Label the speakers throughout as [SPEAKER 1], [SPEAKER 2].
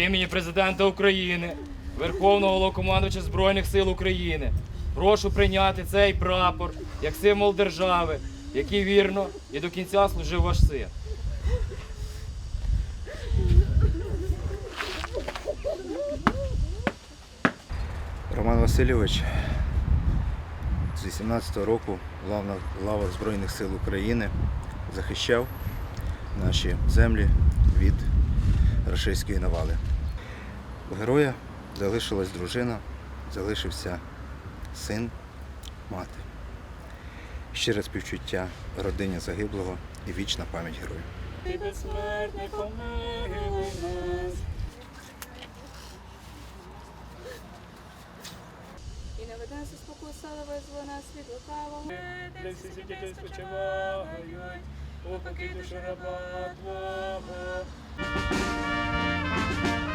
[SPEAKER 1] Імені президента України, Верховного Головнокомандувача Збройних сил України, прошу прийняти цей прапор як символ держави, який вірно і до кінця служив ваш син.
[SPEAKER 2] Роман Васильович з 18-го року лав на лавах Збройних сил України захищав наші землі від рашистської навали. У героя залишилась дружина, залишився син, мати. Щире співчуття родині загиблого і вічна пам'ять герою.
[SPEAKER 1] Ти безсмертний помилуй нас.
[SPEAKER 3] І не веде але визволи нас від лукавого.
[SPEAKER 1] Де всі святі спочивають, у покій душі раба Твого. Thank you.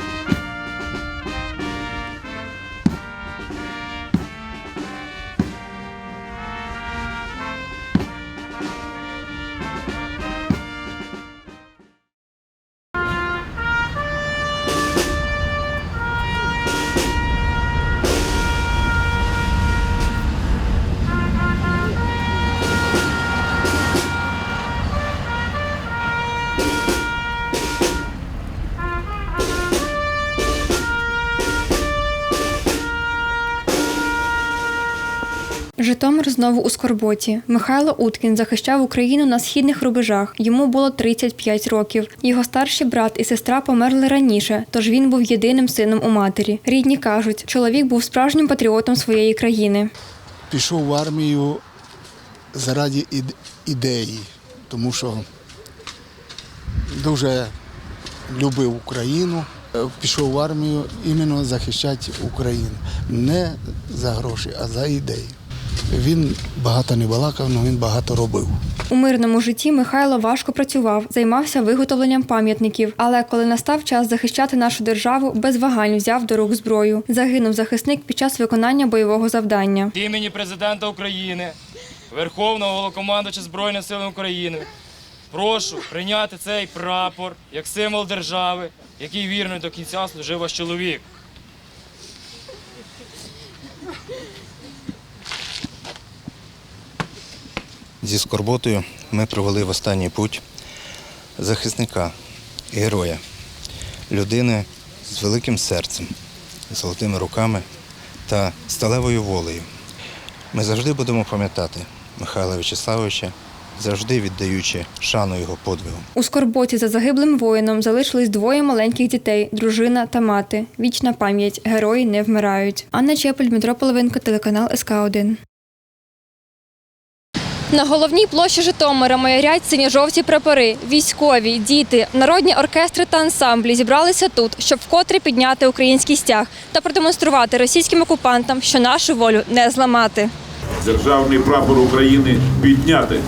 [SPEAKER 3] Житомир знову у скорботі. Михайло Уткін захищав Україну на східних рубежах. Йому було 35 років. Його старший брат і сестра померли раніше, тож він був єдиним сином у матері. Рідні кажуть, чоловік був справжнім патріотом своєї країни.
[SPEAKER 4] пішов в армію заради ідеї, тому що дуже любив Україну. Пішов в армію іменно захищати Україну. Не за гроші, а за ідеї. Він багато не балакав, але він багато робив.
[SPEAKER 3] У мирному житті Михайло важко працював, займався виготовленням пам'ятників. Але коли настав час захищати нашу державу, без вагань взяв до рук зброю. Загинув захисник під час виконання бойового завдання.
[SPEAKER 1] Імені президента України, Верховного Головнокомандувача Збройних сил України, прошу прийняти цей прапор як символ держави, який вірно до кінця служив ваш чоловік.
[SPEAKER 2] Зі скорботою ми провели в останній путь захисника, героя, людини з великим серцем, золотими руками та сталевою волею. Ми завжди будемо пам'ятати Михайла В'ячеславовича, завжди віддаючи шану його подвигу.
[SPEAKER 3] У скорботі за загиблим воїном залишились двоє маленьких дітей дружина та мати. Вічна пам'ять. Герої не вмирають. Анна Чепель, Дмитро Половинко, телеканал СК 1 На головній площі Житомира майорять синьо-жовті прапори, військові, діти, народні оркестри та ансамблі зібралися тут, щоб вкотре підняти український стяг та продемонструвати російським окупантам, що нашу волю не зламати.
[SPEAKER 5] Державний прапор України підняти.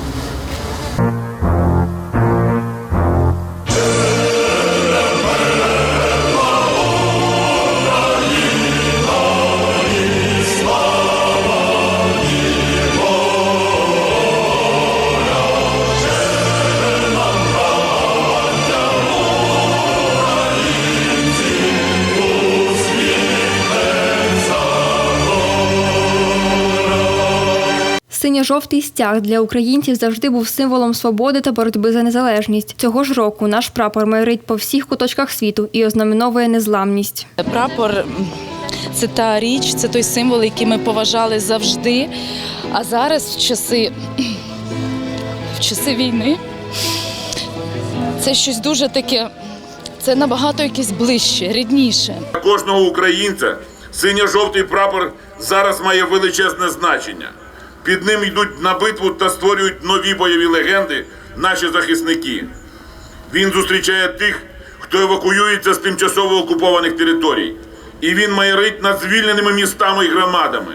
[SPEAKER 3] Синьо-жовтий стяг для українців завжди був символом свободи та боротьби за незалежність. Цього ж року наш прапор майорить по всіх куточках світу і ознаменовує незламність.
[SPEAKER 6] Прапор це та річ, це той символ, який ми поважали завжди. А зараз, в часи, в часи війни, це щось дуже таке, це набагато якесь ближче, рідніше.
[SPEAKER 5] Для кожного українця синьо-жовтий прапор зараз має величезне значення. Під ним йдуть на битву та створюють нові бойові легенди наші захисники. Він зустрічає тих, хто евакуюється з тимчасово окупованих територій. І він майорить над звільненими містами і громадами,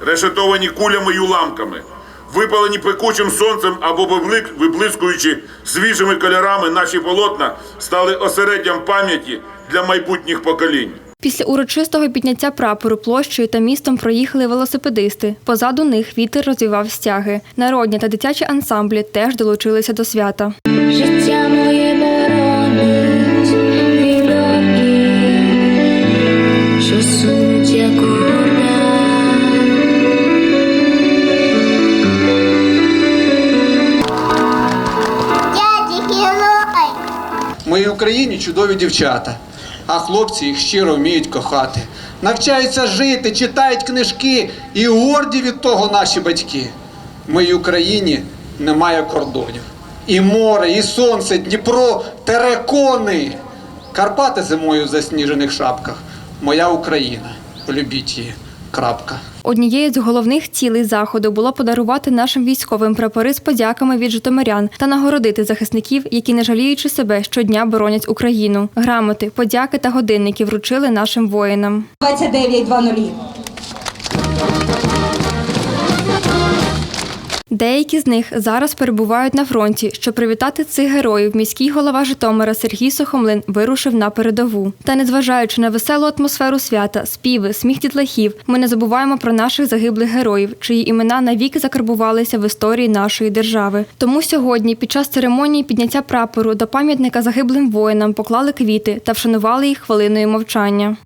[SPEAKER 5] решетовані кулями й уламками, випалені пекучим сонцем або виблискуючи свіжими кольорами, наші полотна стали осереддям пам'яті для майбутніх поколінь.
[SPEAKER 3] Після урочистого підняття прапору площею та містом проїхали велосипедисти. Позаду них вітер розвивав стяги. Народні та дитячі ансамблі теж долучилися до свята.
[SPEAKER 7] Життя моє боронить Україні чудові дівчата а хлопці їх щиро вміють кохати. Навчаються жити, читають книжки і горді від того наші батьки. В моїй Україні немає кордонів. І море, і сонце, Дніпро, терекони. Карпати зимою в засніжених шапках. Моя Україна. Полюбіть її. Крапка.
[SPEAKER 3] Однією з головних цілей заходу було подарувати нашим військовим прапори з подяками від житомирян та нагородити захисників, які, не жаліючи себе, щодня боронять Україну. Грамоти, подяки та годинники вручили нашим воїнам.
[SPEAKER 8] 29.00.
[SPEAKER 3] Деякі з них зараз перебувають на фронті. Щоб привітати цих героїв, міський голова Житомира Сергій Сухомлин вирушив на передову. Та незважаючи на веселу атмосферу свята, співи, сміх дітлахів, ми не забуваємо про наших загиблих героїв, чиї імена навіки закарбувалися в історії нашої держави. Тому сьогодні, під час церемонії підняття прапору до пам'ятника загиблим воїнам поклали квіти та вшанували їх хвилиною мовчання.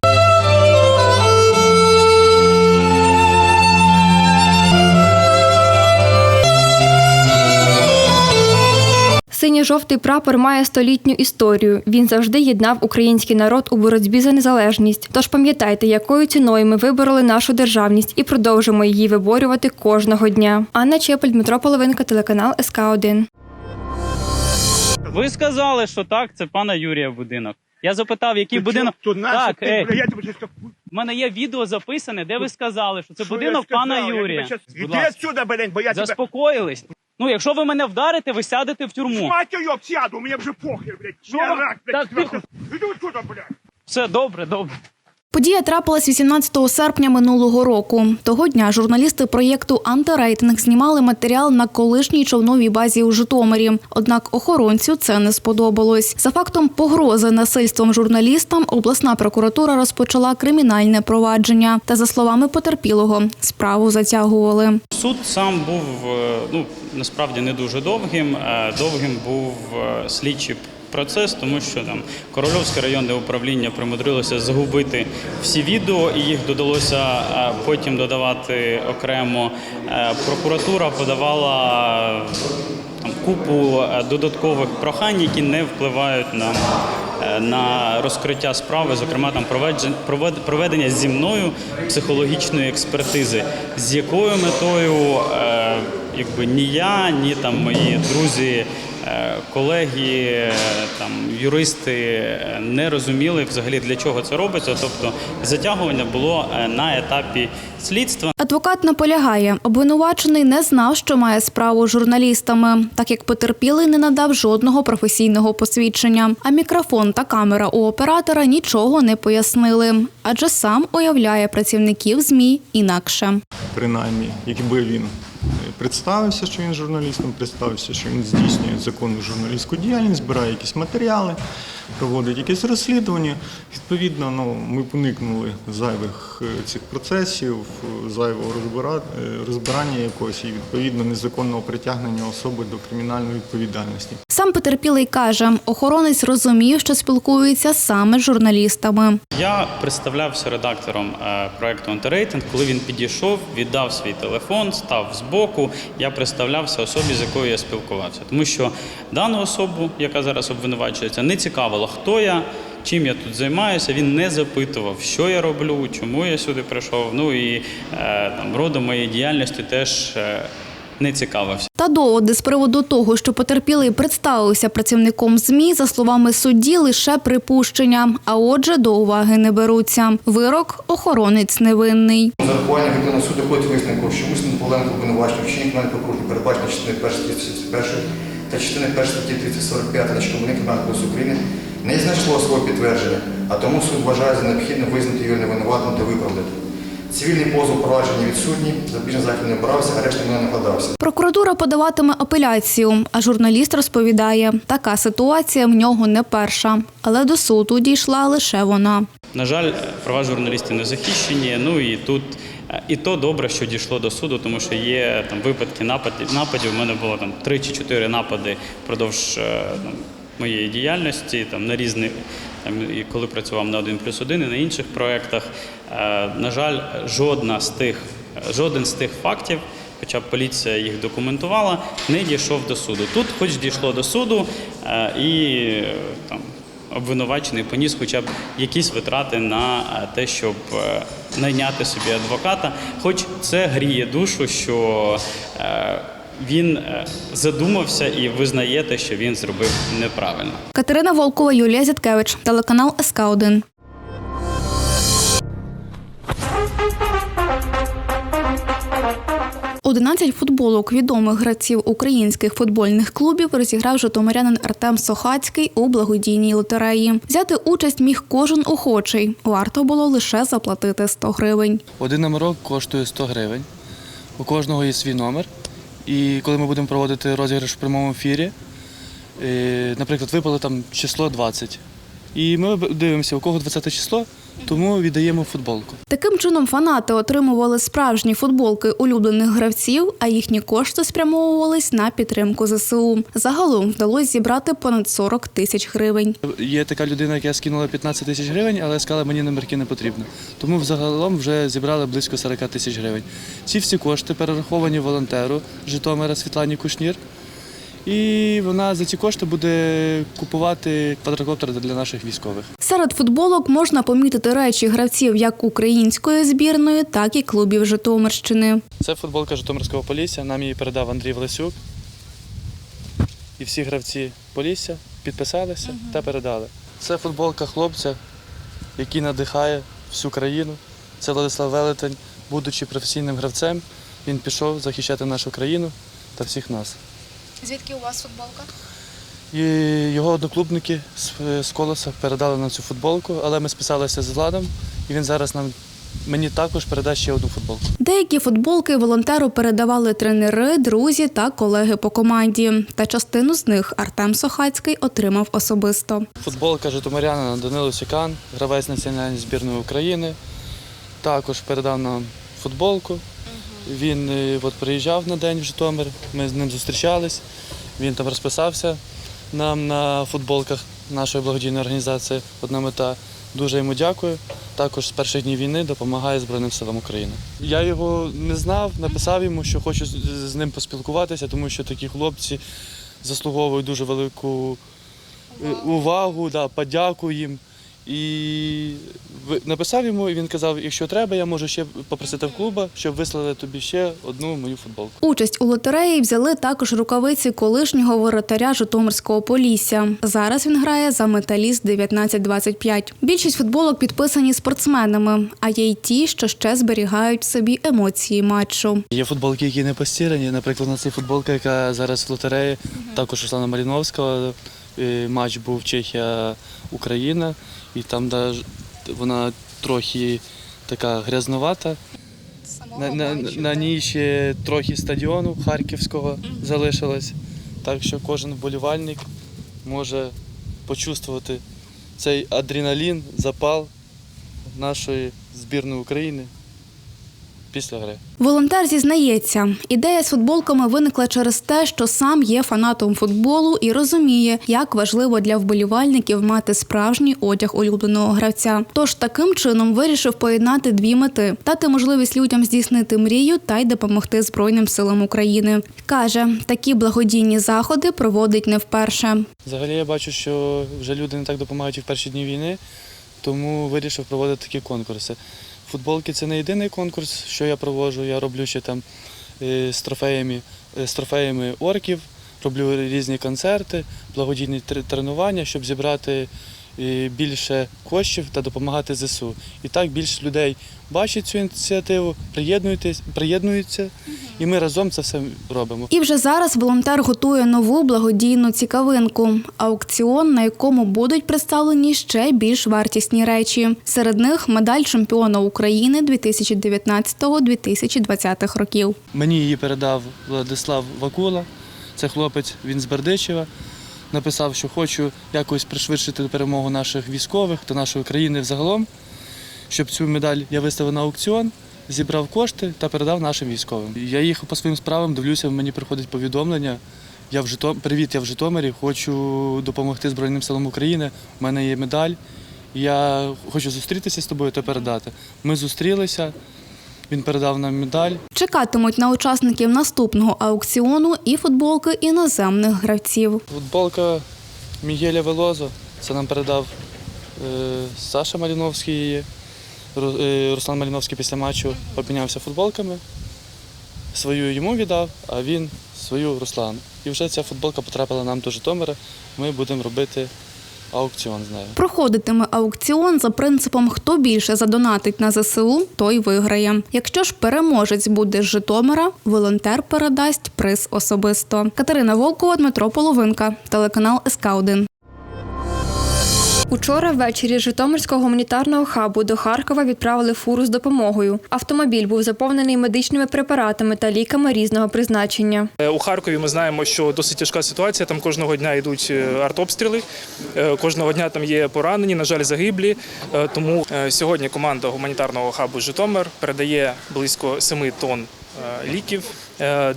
[SPEAKER 3] Синьо-жовтий прапор має столітню історію. Він завжди єднав український народ у боротьбі за незалежність. Тож пам'ятайте, якою ціною ми вибороли нашу державність і продовжимо її виборювати кожного дня. Анна Чепель, Дмитро Половинка, телеканал СК 1
[SPEAKER 9] Ви сказали, що так, це пана Юрія будинок. Я запитав, який будинок. так, ей, в мене є відео записане, де ви сказали, що це будинок пана Юрія. Будь
[SPEAKER 10] Іди
[SPEAKER 9] ласка.
[SPEAKER 10] отсюда, блин, бо я тебе...
[SPEAKER 9] Заспокоїлись. Ну, якщо ви мене вдарите, ви сядете в тюрму.
[SPEAKER 10] Мать ее, сяду, мені вже похер, блядь.
[SPEAKER 9] Що
[SPEAKER 10] Я рак,
[SPEAKER 9] Так,
[SPEAKER 10] блядь.
[SPEAKER 9] тихо.
[SPEAKER 10] Іди отсюда, блядь.
[SPEAKER 9] Все добре, добре.
[SPEAKER 11] Подія трапилась 18 серпня минулого року. Того дня журналісти проєкту Антирейтинг знімали матеріал на колишній човновій базі у Житомирі. Однак охоронцю це не сподобалось. За фактом погрози насильством журналістам обласна прокуратура розпочала кримінальне провадження. Та за словами потерпілого, справу затягували.
[SPEAKER 9] Суд сам був е, ну насправді не дуже довгим. Е, Довгим був е, слідчий процес, тому що там Корольовське районне управління примудрилося загубити всі відео, і їх додалося е, потім додавати окремо. Е, Прокуратура подавала там купу е, додаткових прохань, які не впливають на, на розкриття справи, зокрема там проведення зі мною психологічної експертизи, з якою метою якби ні я, ні там мої друзі. Колеги, там юристи не розуміли взагалі для чого це робиться. Тобто затягування було е, на етапі слідства.
[SPEAKER 11] Адвокат наполягає, обвинувачений не знав, що має справу з журналістами, так як потерпілий не надав жодного професійного посвідчення. А мікрофон та камера у оператора нічого не пояснили, адже сам уявляє працівників змі інакше.
[SPEAKER 12] принаймні, якби він представився, що він журналістом, представився, що він здійснює законну журналістську діяльність, збирає якісь матеріали, проводить якесь розслідування. Відповідно, ну, ми уникнули зайвих е, цих процесів, зайвого е, розбирання якогось і відповідно незаконного притягнення особи до кримінальної відповідальності.
[SPEAKER 11] Сам потерпілий каже, охоронець розумів, що спілкується саме з журналістами.
[SPEAKER 9] Я представлявся редактором е, проекту антирейтинг. Коли він підійшов, віддав свій телефон, став збоку. Я представлявся особі, з якою я спілкувався, тому що дану особу, яка зараз обвинувачується, не цікавило, хто я. Чим я тут займаюся, він не запитував, що я роблю, чому я сюди прийшов. Ну і е, там родом моєї діяльності теж е, не цікавився.
[SPEAKER 11] Та доводи з приводу того, що потерпілий представився працівником ЗМІ, за словами судді, лише припущення, а отже, до уваги не беруться. Вирок охоронець невинний.
[SPEAKER 2] Зарахування відповідно суду доходить висновку, що усне полемку обвинувачення вчинить кримінальне порушення передбачено частини 1 статті 31 та частини 1 статті 345 та Кримінального кримінального кодексу України не знайшло свого підтвердження, а тому суд вважає за необхідне визнати його невинуватим та виправдати. Цивільний позов провадження відсутній, запобіжний захід не обирався, арешт мене накладався.
[SPEAKER 11] Прокуратура подаватиме апеляцію, а журналіст розповідає, така ситуація в нього не перша, але до суду дійшла лише вона.
[SPEAKER 9] На жаль, права журналістів не захищені. Ну і тут і то добре, що дійшло до суду, тому що є там випадки нападів. Нападів у мене було там три чи чотири напади впродовж е, там, моєї діяльності, там на різних. Там, і коли працював на 1 плюс 1 і на інших проєктах, Е, на жаль, жодна з тих, жоден з тих фактів, хоча поліція їх документувала, не дійшов до суду. Тут, хоч дійшло до суду, е, і е, там обвинувачений поніс хоча б якісь витрати на те, щоб найняти собі адвоката. Хоч це гріє душу, що він е, задумався і визнає те, що він зробив неправильно.
[SPEAKER 11] Катерина Волкова, Юлія Зяткевич, телеканал СК 1 11 футболок відомих гравців українських футбольних клубів розіграв житомирянин Артем Сохацький у благодійній лотереї. Взяти участь міг кожен охочий. Варто було лише заплатити 100 гривень.
[SPEAKER 8] Один номерок коштує 100 гривень. У кожного є свій номер. І коли ми будемо проводити розіграш в прямому ефірі, е, наприклад, випало там число 20. І ми дивимося, у кого 20 число, тому віддаємо футболку.
[SPEAKER 11] Таким чином фанати отримували справжні футболки улюблених гравців, а їхні кошти спрямовувались на підтримку ЗСУ. Загалом вдалося зібрати понад 40 тисяч гривень.
[SPEAKER 8] Є така людина, яка скинула 15 тисяч гривень, але сказала, мені номерки не потрібно. Тому взагалом вже зібрали близько 40 тисяч гривень. Ці всі кошти перераховані волонтеру Житомира Світлані Кушнір. І вона за ці кошти буде купувати квадрокоптер для наших військових.
[SPEAKER 11] Серед футболок можна помітити речі гравців як української збірної, так і клубів Житомирщини.
[SPEAKER 8] Це футболка Житомирського Полісся. Нам її передав Андрій Власюк. І всі гравці Полісся підписалися та передали. Це футболка хлопця, який надихає всю країну. Це Владислав Велетень, будучи професійним гравцем, він пішов захищати нашу країну та всіх нас.
[SPEAKER 11] Звідки у вас футболка?
[SPEAKER 8] І його одноклубники з, з колеса передали нам цю футболку, але ми списалися з Владом, і він зараз нам мені також передасть ще одну футболку.
[SPEAKER 11] Деякі футболки волонтеру передавали тренери, друзі та колеги по команді. Та частину з них Артем Сохацький отримав особисто.
[SPEAKER 8] Футболка Житомирянина Данило Сікан, гравець національної збірної України. Також передав нам футболку. Він е, от, приїжджав на день в Житомир, ми з ним зустрічались. Він там розписався нам на футболках нашої благодійної організації Одна мета. Дуже йому дякую. Також з перших днів війни допомагає Збройним силам України. Я його не знав, написав йому, що хочу з- ним поспілкуватися, тому що такі хлопці заслуговують дуже велику е, увагу, да, подяку їм. І ви- написав йому, і він казав, якщо треба, я можу ще попросити в клуба, щоб вислали тобі ще одну мою футболку.
[SPEAKER 11] Участь у лотереї взяли також рукавиці колишнього воротаря Житомирського Полісся. Зараз він грає за металіст 1925. Більшість футболок підписані спортсменами, а є й ті, що ще зберігають в собі емоції матчу.
[SPEAKER 8] Є футболки, які не постірані. Наприклад, на цій футболка, яка зараз в лотереї, також Руслана Маріновського. Е, Матч був Чехія-Україна, і там даж- вона трохи така грязновата. На, на, на ній ще трохи стадіону Харківського залишилось. Так що кожен вболівальник може почувствувати цей адреналін, запал нашої збірної України після гри.
[SPEAKER 11] Волонтер зізнається, ідея з футболками виникла через те, що сам є фанатом футболу і розуміє, як важливо для вболівальників мати справжній одяг улюбленого гравця. Тож таким чином вирішив поєднати дві мети: дати можливість людям здійснити мрію та й допомогти Збройним силам України. Каже, такі благодійні заходи проводить не вперше.
[SPEAKER 8] Взагалі я бачу, що вже люди не так допомагають і в перші дні війни, тому вирішив проводити такі конкурси. Футболки це не єдиний конкурс, що я проводжу. Я роблю ще там е, з трофеями, е, з трофеями орків, роблю різні концерти, благодійні тр- тренування, щоб зібрати е, більше коштів та допомагати ЗСУ. І так більше людей бачать цю ініціативу, приєднуються, і ми разом це все робимо.
[SPEAKER 11] І вже зараз волонтер готує нову благодійну цікавинку аукціон, на якому будуть представлені ще більш вартісні речі. Серед них медаль чемпіона України 2019-2020 років.
[SPEAKER 8] Мені її передав Владислав Вакула, це хлопець, він з Бердичева. Написав, що хочу якось пришвидшити перемогу наших військових та нашої країни взагалом, щоб цю медаль я виставив на аукціон, зібрав кошти та передав нашим військовим. Я їхав по своїм справам, дивлюся, мені приходить повідомлення. Я в Житом... Привіт, я в Житомирі, хочу допомогти Збройним силам України. У мене є медаль. Я хочу зустрітися з тобою та передати. Ми зустрілися, він передав нам медаль.
[SPEAKER 11] Чекатимуть на учасників наступного аукціону і футболки іноземних гравців.
[SPEAKER 8] Футболка Мігеля Велозо. Це нам передав е, Саша Маліновський. Руслан Маліновський після матчу обмінявся футболками. Свою йому віддав, а він свою Руслану. І вже ця футболка потрапила нам до Житомира. Ми будемо робити аукціон з нею.
[SPEAKER 11] Проходитиме аукціон за принципом хто більше задонатить на ЗСУ, той виграє. Якщо ж переможець буде з Житомира, волонтер передасть приз особисто. Катерина Волкова, Дмитро Половинка, телеканал СК 1
[SPEAKER 3] Учора ввечері з Житомирського гуманітарного хабу до Харкова відправили фуру з допомогою. Автомобіль був заповнений медичними препаратами та ліками різного призначення.
[SPEAKER 13] Е, У Харкові ми знаємо, що досить тяжка ситуація. Там кожного дня йдуть е, артобстріли, е, кожного дня там є поранені, на жаль, загиблі. Тому сьогодні команда гуманітарного хабу Житомир передає близько 7 тонн ліків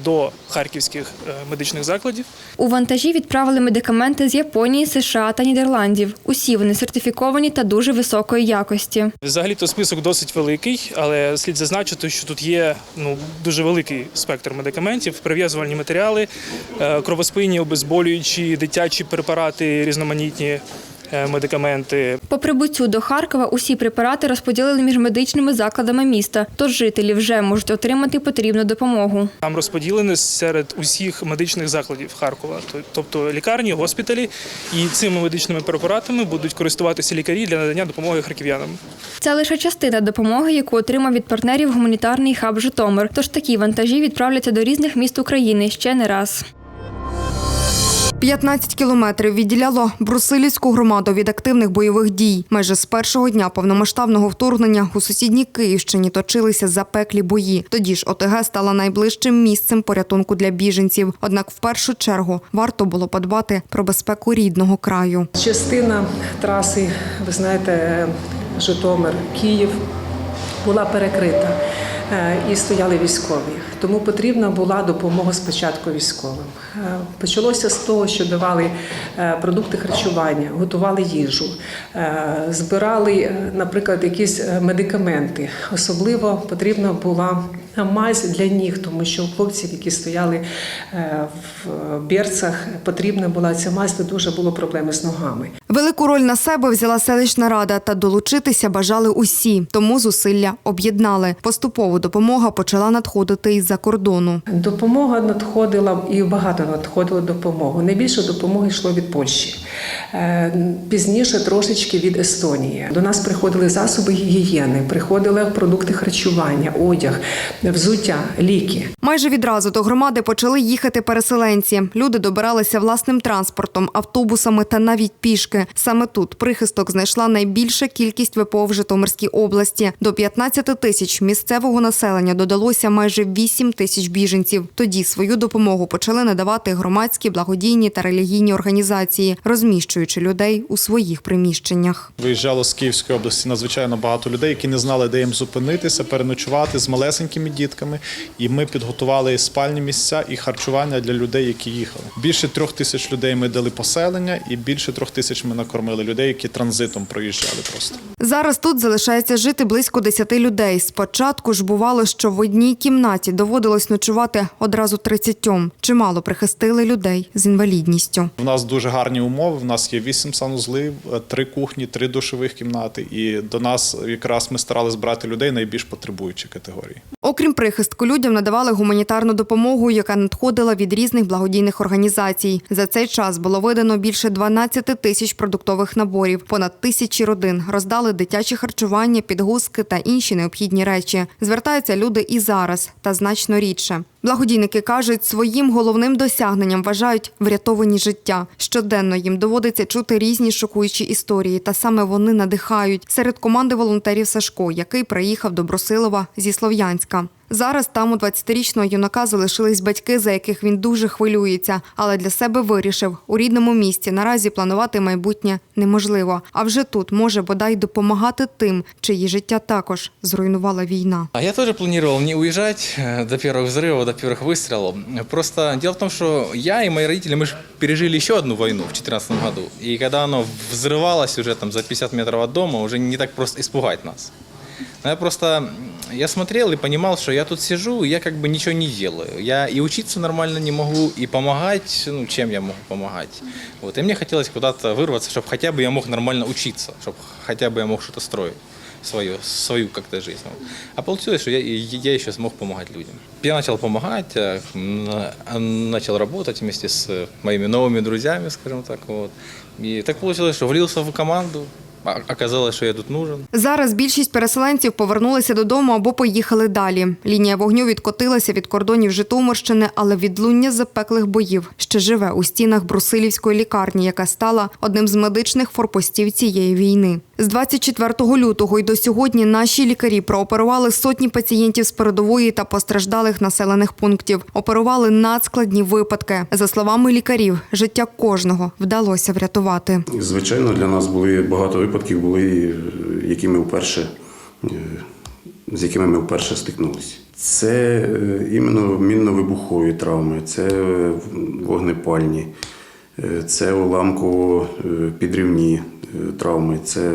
[SPEAKER 13] до харківських е, медичних закладів.
[SPEAKER 3] У вантажі відправили медикаменти з Японії, США та Нідерландів. Усі вони сертифіковані та дуже високої якості.
[SPEAKER 13] Взагалі-то список досить великий, але слід зазначити, що тут є ну дуже великий спектр медикаментів, прив'язувальні матеріали, е, кровоспинні, обезболюючі, дитячі препарати, різноманітні е, медикаменти.
[SPEAKER 3] По прибуттю до Харкова усі препарати розподілили між медичними закладами міста, тож жителі вже можуть отримати потрібну допомогу.
[SPEAKER 13] Там розподілені серед усіх медичних закладів Харкова, тобто лікарні, госпіталі, і цими медичними препаратами будуть користуватися лікарі для надання допомоги харків'янам.
[SPEAKER 3] Це лише частина допомоги, яку отримав від партнерів гуманітарний хаб Житомир. Тож такі вантажі відправляться до різних міст України ще не раз.
[SPEAKER 14] 15 кілометрів відділяло Брусилівську громаду від активних бойових дій. Майже з першого дня повномасштабного вторгнення у сусідній Київщині точилися запеклі бої. Тоді ж ОТГ стала найближчим місцем порятунку для біженців. Однак, в першу чергу, варто було подбати про безпеку рідного краю.
[SPEAKER 15] Частина траси, ви знаєте, Житомир, Київ була перекрита і стояли військові. Тому потрібна була допомога спочатку військовим. Е, Почалося з того, що давали е, продукти харчування, готували їжу, е, збирали, е, наприклад, якісь е, медикаменти. Особливо потрібна була мазь для ніг, тому що у хлопців, які стояли е, в берцах, потрібна була ця мазь, де дуже було проблеми з ногами.
[SPEAKER 14] Велику роль на себе взяла селищна рада та долучитися бажали усі, тому зусилля об'єднали. Поступово допомога почала надходити із-за кордону.
[SPEAKER 15] Допомога надходила і багато надходило допомоги. Найбільше допомоги йшло від Польщі. Е, Пізніше трошечки від Естонії. До нас приходили засоби гігієни, приходили продукти харчування, одяг, взуття, ліки.
[SPEAKER 14] Майже відразу до громади почали їхати переселенці. Люди добиралися власним транспортом, автобусами та навіть пішки. Саме тут прихисток знайшла найбільша кількість ВПО в Житомирській області. До 15 тисяч місцевого населення додалося майже 8 тисяч біженців. Тоді свою допомогу почали надавати громадські, благодійні та релігійні організації, розміщуючи людей у своїх приміщеннях.
[SPEAKER 16] Виїжджало з Київської області надзвичайно багато людей, які не знали, де їм зупинитися, переночувати з малесенькими дітками. І ми підготували спальні місця і харчування для людей, які їхали. Більше трьох тисяч людей ми дали поселення, і більше трьох тисяч ми накормили людей, які транзитом проїжджали просто.
[SPEAKER 14] Зараз тут залишається жити близько 10 людей. Спочатку ж бувало, що в одній кімнаті доводилось ночувати одразу 30. Чимало прихистили людей з інвалідністю.
[SPEAKER 16] У нас дуже гарні умови. У нас є вісім санузлів, три кухні, три душових кімнати. І до нас якраз ми старались брати людей найбільш потребуючі категорії.
[SPEAKER 14] Окрім прихистку, людям надавали гуманітарну допомогу, яка надходила від різних благодійних організацій. За цей час було видано більше 12 тисяч продуктових наборів. Понад тисячі родин роздали дитяче харчування, підгузки та інші необхідні речі. Звертаються люди і зараз, та значно рідше. Благодійники кажуть, своїм головним досягненням вважають врятовані життя. Щоденно їм доводиться чути різні шокуючі історії, та саме вони надихають серед команди волонтерів Сашко, який приїхав до Брусилова зі Слов'янська. Зараз там у 20-річного юнака залишились батьки, за яких він дуже хвилюється, але для себе вирішив у рідному місті наразі планувати майбутнє неможливо. А вже тут може бодай допомагати тим, чиї життя також зруйнувала війна.
[SPEAKER 17] А я тоже планировал не уезжать э, до первых взрывов, до первых выстрелов. Просто дело в том, что я и мои родители, мы же пережили еще одну войну в 2014 году. И когда оно взрывалось уже там за 50 метров от дома, уже не так просто испугать нас. Но я просто, м, я смотрел и понимал, что я тут сижу, и я как бы ничего не делаю. Я и учиться нормально не могу, и помогать, ну, чем я могу помогать. Вот, и мне хотелось куда-то вырваться, чтобы хотя бы я мог нормально учиться, чтобы хотя бы я мог что-то строить свою, свою как-то жизнь. А получилось, что я, я еще смог помогать людям. Я начал помогать, э, начал работать вместе с моими новыми друзьями, скажем так. Вот. И так получилось, что влился в команду. Оказалось, що я тут нужен.
[SPEAKER 14] Зараз більшість переселенців повернулися додому або поїхали далі. Лінія вогню відкотилася від кордонів Житомирщини, але відлуння запеклих боїв ще живе у стінах Брусилівської лікарні, яка стала одним з медичних форпостів цієї війни. З 24 лютого й до сьогодні наші лікарі прооперували сотні пацієнтів з передової та постраждалих населених пунктів. Оперували надскладні випадки. За словами лікарів, життя кожного вдалося врятувати.
[SPEAKER 18] Звичайно, для нас були багато випадків, були, е, які ми вперше, е, з якими ми вперше стикнулися. Це е, іменно мінно-вибухові травми, це вогнепальні, це уламково-підрівні травми, це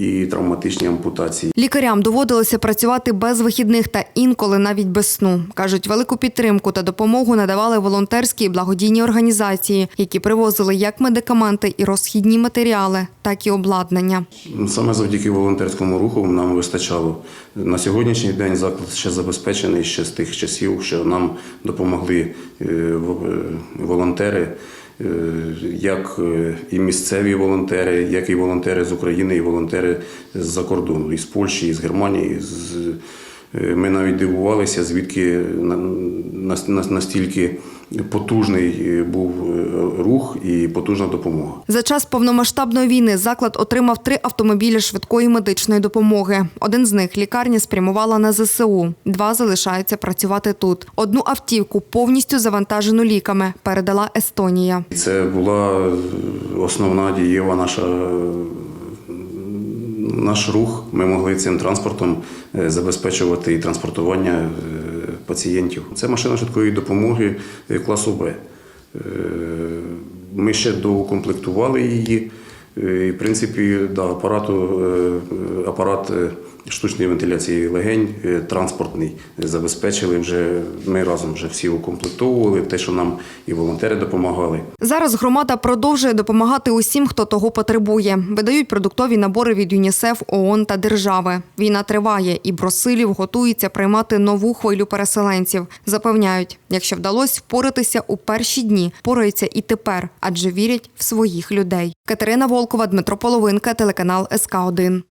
[SPEAKER 18] і травматичні ампутації.
[SPEAKER 14] Лікарям доводилося працювати без вихідних та інколи навіть без сну. Кажуть, велику підтримку та допомогу надавали волонтерські і благодійні організації, які привозили як медикаменти і розхідні матеріали, так і обладнання.
[SPEAKER 18] Саме завдяки волонтерському руху нам вистачало. На сьогоднішній день заклад ще забезпечений ще з тих часів, що нам допомогли е, е, волонтери, е, як е, і місцеві волонтери, як і волонтери з України, і волонтери з-за кордону, із Польщі, і З... Германії. Ми навіть дивувалися, звідки на- на- на- настільки потужний е, був е, рух і потужна допомога.
[SPEAKER 14] За час повномасштабної війни заклад отримав три автомобілі швидкої медичної допомоги. Один з них лікарня спрямувала на ЗСУ. Два залишаються працювати тут. Одну автівку, повністю завантажену ліками, передала Естонія.
[SPEAKER 18] Це була основна дієва наша. Наш рух ми могли цим транспортом е, забезпечувати і транспортування е, пацієнтів. Це машина швидкої допомоги е, класу Б. Е, Ми ще доукомплектували її. Е, І, в принципі, да, апарат е, штучної вентиляції легень, е, транспортний забезпечили вже. Ми разом вже всі укомплектовували, те, що нам і волонтери допомагали.
[SPEAKER 14] Зараз громада продовжує допомагати усім, хто того потребує. Видають продуктові набори від ЮНІСЕФ, ООН та держави. Війна триває, і Бросилів готується приймати нову хвилю переселенців. Запевняють, якщо вдалося впоратися у перші дні, пораються і тепер, адже вірять в своїх людей. Катерина Волкова, Дмитро Половинка, телеканал СК 1